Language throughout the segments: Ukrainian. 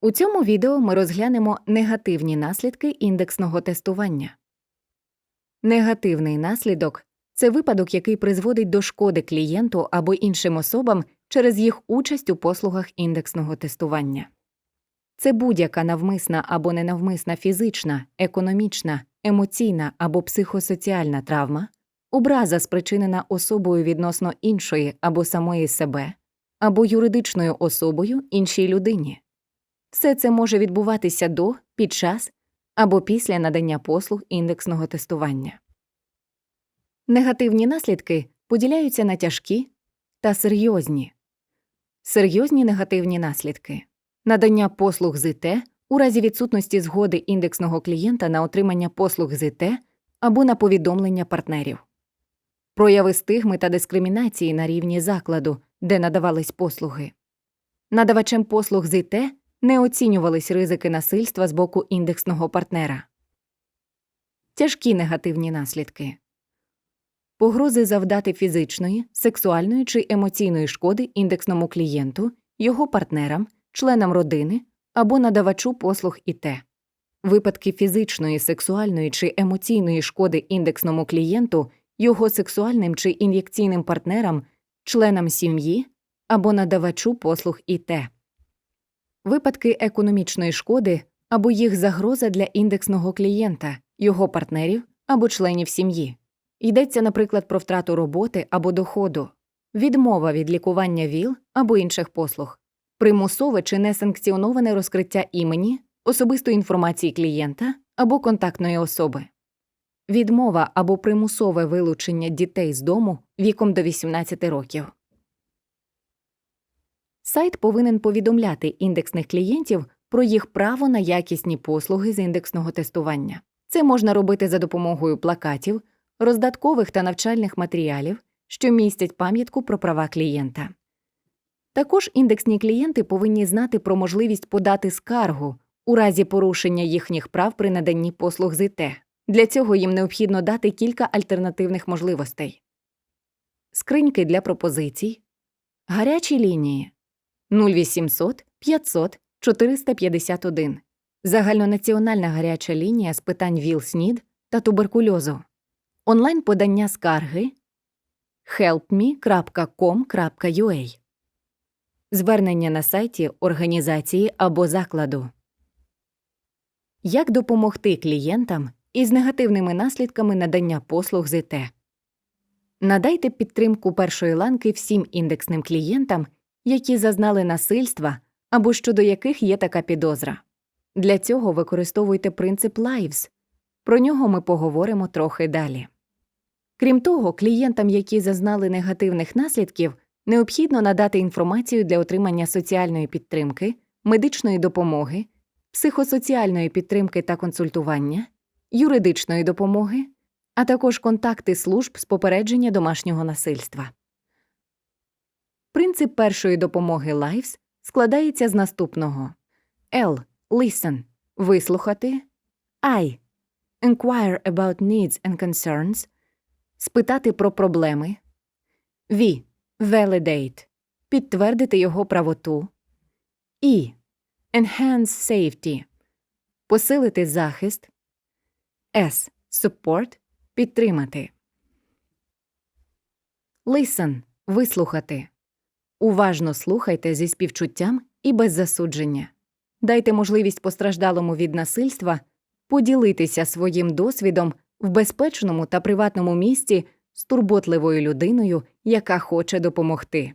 У цьому відео ми розглянемо негативні наслідки індексного тестування. Негативний наслідок це випадок, який призводить до шкоди клієнту або іншим особам через їх участь у послугах індексного тестування. Це будь-яка навмисна або ненавмисна фізична, економічна, емоційна або психосоціальна травма, образа, спричинена особою відносно іншої або самої себе, або юридичною особою іншій людині. Все це може відбуватися до, під час або після надання послуг індексного тестування. Негативні наслідки поділяються на тяжкі та серйозні. Серйозні негативні наслідки надання послуг з ІТ у разі відсутності згоди індексного клієнта на отримання послуг з ІТ або на повідомлення партнерів, прояви стигми та дискримінації на рівні закладу, де надавались послуги. Надавачем послуг з ІТ не оцінювались ризики насильства з боку індексного партнера. Тяжкі негативні наслідки погрози завдати фізичної, сексуальної чи емоційної шкоди індексному клієнту, його партнерам, членам родини або надавачу послуг ІТ. Випадки фізичної, сексуальної чи емоційної шкоди індексному клієнту, його сексуальним чи ін'єкційним партнерам, членам сім'ї або надавачу послуг ІТ. Випадки економічної шкоди або їх загроза для індексного клієнта, його партнерів або членів сім'ї. Йдеться, наприклад, про втрату роботи або доходу, відмова від лікування ВІЛ або інших послуг, примусове чи несанкціоноване розкриття імені, особистої інформації клієнта або контактної особи, відмова або примусове вилучення дітей з дому віком до 18 років. Сайт повинен повідомляти індексних клієнтів про їх право на якісні послуги з індексного тестування. Це можна робити за допомогою плакатів, роздаткових та навчальних матеріалів, що містять пам'ятку про права клієнта. Також індексні клієнти повинні знати про можливість подати скаргу у разі порушення їхніх прав при наданні послуг з ІТ. Для цього їм необхідно дати кілька альтернативних можливостей: скриньки для пропозицій, гарячі лінії 0800 500 451, загальнонаціональна гаряча лінія з питань ВІЛ-СНІД та туберкульозу, онлайн подання скарги helpme.com.ua, звернення на сайті організації або закладу. Як допомогти клієнтам із негативними наслідками надання послуг з ІТ? Надайте підтримку першої ланки всім індексним клієнтам, які зазнали насильства або щодо яких є така підозра. Для цього використовуйте принцип LIVES. Про нього ми поговоримо трохи далі. Крім того, клієнтам, які зазнали негативних наслідків, необхідно надати інформацію для отримання соціальної підтримки, медичної допомоги, психосоціальної підтримки та консультування, юридичної допомоги, а також контакти служб з попередження домашнього насильства. Принцип першої допомоги LIFES складається з наступного L. Listen – вислухати I. Inquire about needs and concerns – спитати про проблеми V. Validate – підтвердити його правоту E. Enhance safety – посилити захист S. Support – підтримати Listen – вислухати Уважно слухайте зі співчуттям і без засудження. Дайте можливість постраждалому від насильства поділитися своїм досвідом в безпечному та приватному місці з турботливою людиною, яка хоче допомогти.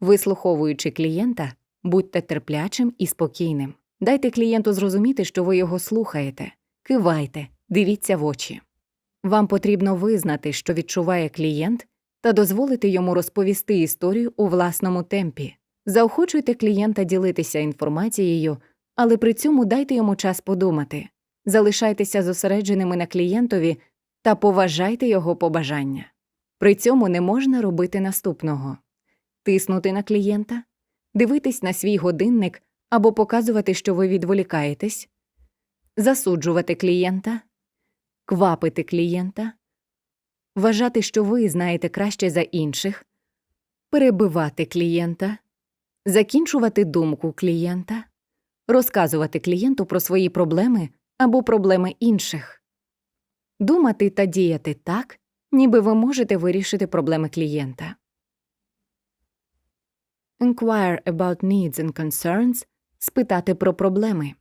Вислуховуючи клієнта, будьте терплячим і спокійним. Дайте клієнту зрозуміти, що ви його слухаєте, кивайте, дивіться в очі. Вам потрібно визнати, що відчуває клієнт, та дозволити йому розповісти історію у власному темпі. Заохочуйте клієнта ділитися інформацією, але при цьому дайте йому час подумати. Залишайтеся зосередженими на клієнтові та поважайте його побажання. При цьому не можна робити наступного тиснути на клієнта, дивитись на свій годинник або показувати, що ви відволікаєтесь, засуджувати клієнта, квапити клієнта, вважати, що ви знаєте краще за інших, перебивати клієнта, закінчувати думку клієнта, розказувати клієнту про свої проблеми або проблеми інших, думати та діяти так, ніби ви можете вирішити проблеми клієнта. Inquire about needs and concerns – спитати про проблеми.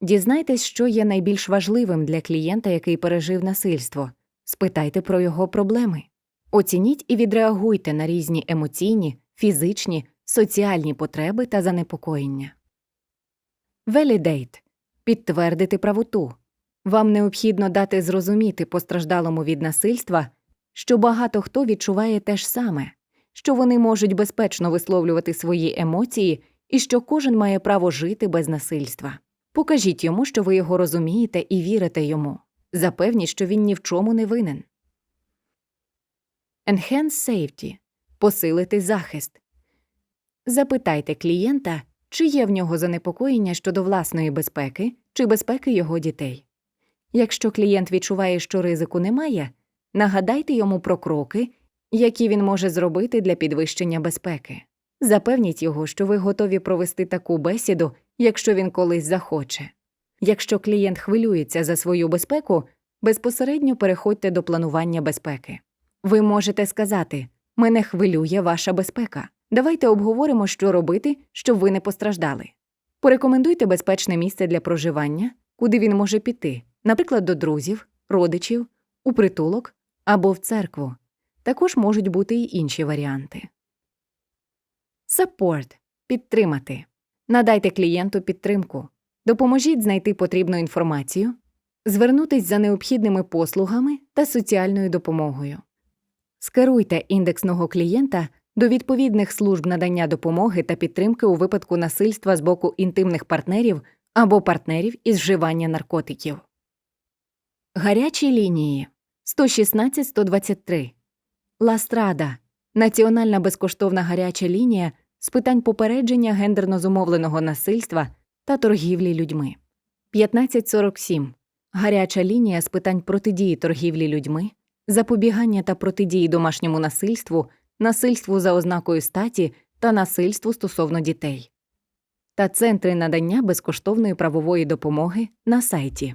Дізнайтесь, що є найбільш важливим для клієнта, який пережив насильство. Спитайте про його проблеми. Оцініть і відреагуйте на різні емоційні, фізичні, соціальні потреби та занепокоєння. Validate – підтвердити правоту. Вам необхідно дати зрозуміти постраждалому від насильства, що багато хто відчуває те ж саме, що вони можуть безпечно висловлювати свої емоції і що кожен має право жити без насильства. Покажіть йому, що ви його розумієте і вірите йому. Запевніть, що він ні в чому не винен. Enhance safety – посилити захист. Запитайте клієнта, чи є в нього занепокоєння щодо власної безпеки чи безпеки його дітей. Якщо клієнт відчуває, що ризику немає, нагадайте йому про кроки, які він може зробити для підвищення безпеки. Запевніть його, що ви готові провести таку бесіду, якщо він колись захоче. Якщо клієнт хвилюється за свою безпеку, безпосередньо переходьте до планування безпеки. Ви можете сказати Мене хвилює ваша безпека. Давайте обговоримо, що робити, щоб ви не постраждали. Порекомендуйте безпечне місце для проживання, куди він може піти, наприклад, до друзів, родичів, у притулок або в церкву. Також можуть бути й інші варіанти. Support – підтримати. Надайте клієнту підтримку. Допоможіть знайти потрібну інформацію, звернутись за необхідними послугами та соціальною допомогою. Скеруйте індексного клієнта до відповідних служб надання допомоги та підтримки у випадку насильства з боку інтимних партнерів або партнерів із вживання наркотиків. Гарячі лінії 116 123 Ластрада Національна безкоштовна гаряча лінія з питань попередження гендерно зумовленого насильства та торгівлі людьми. 1547 Гаряча лінія з питань протидії торгівлі людьми, запобігання та протидії домашньому насильству, насильству за ознакою статі та насильству стосовно дітей. Та центри надання безкоштовної правової допомоги на сайті.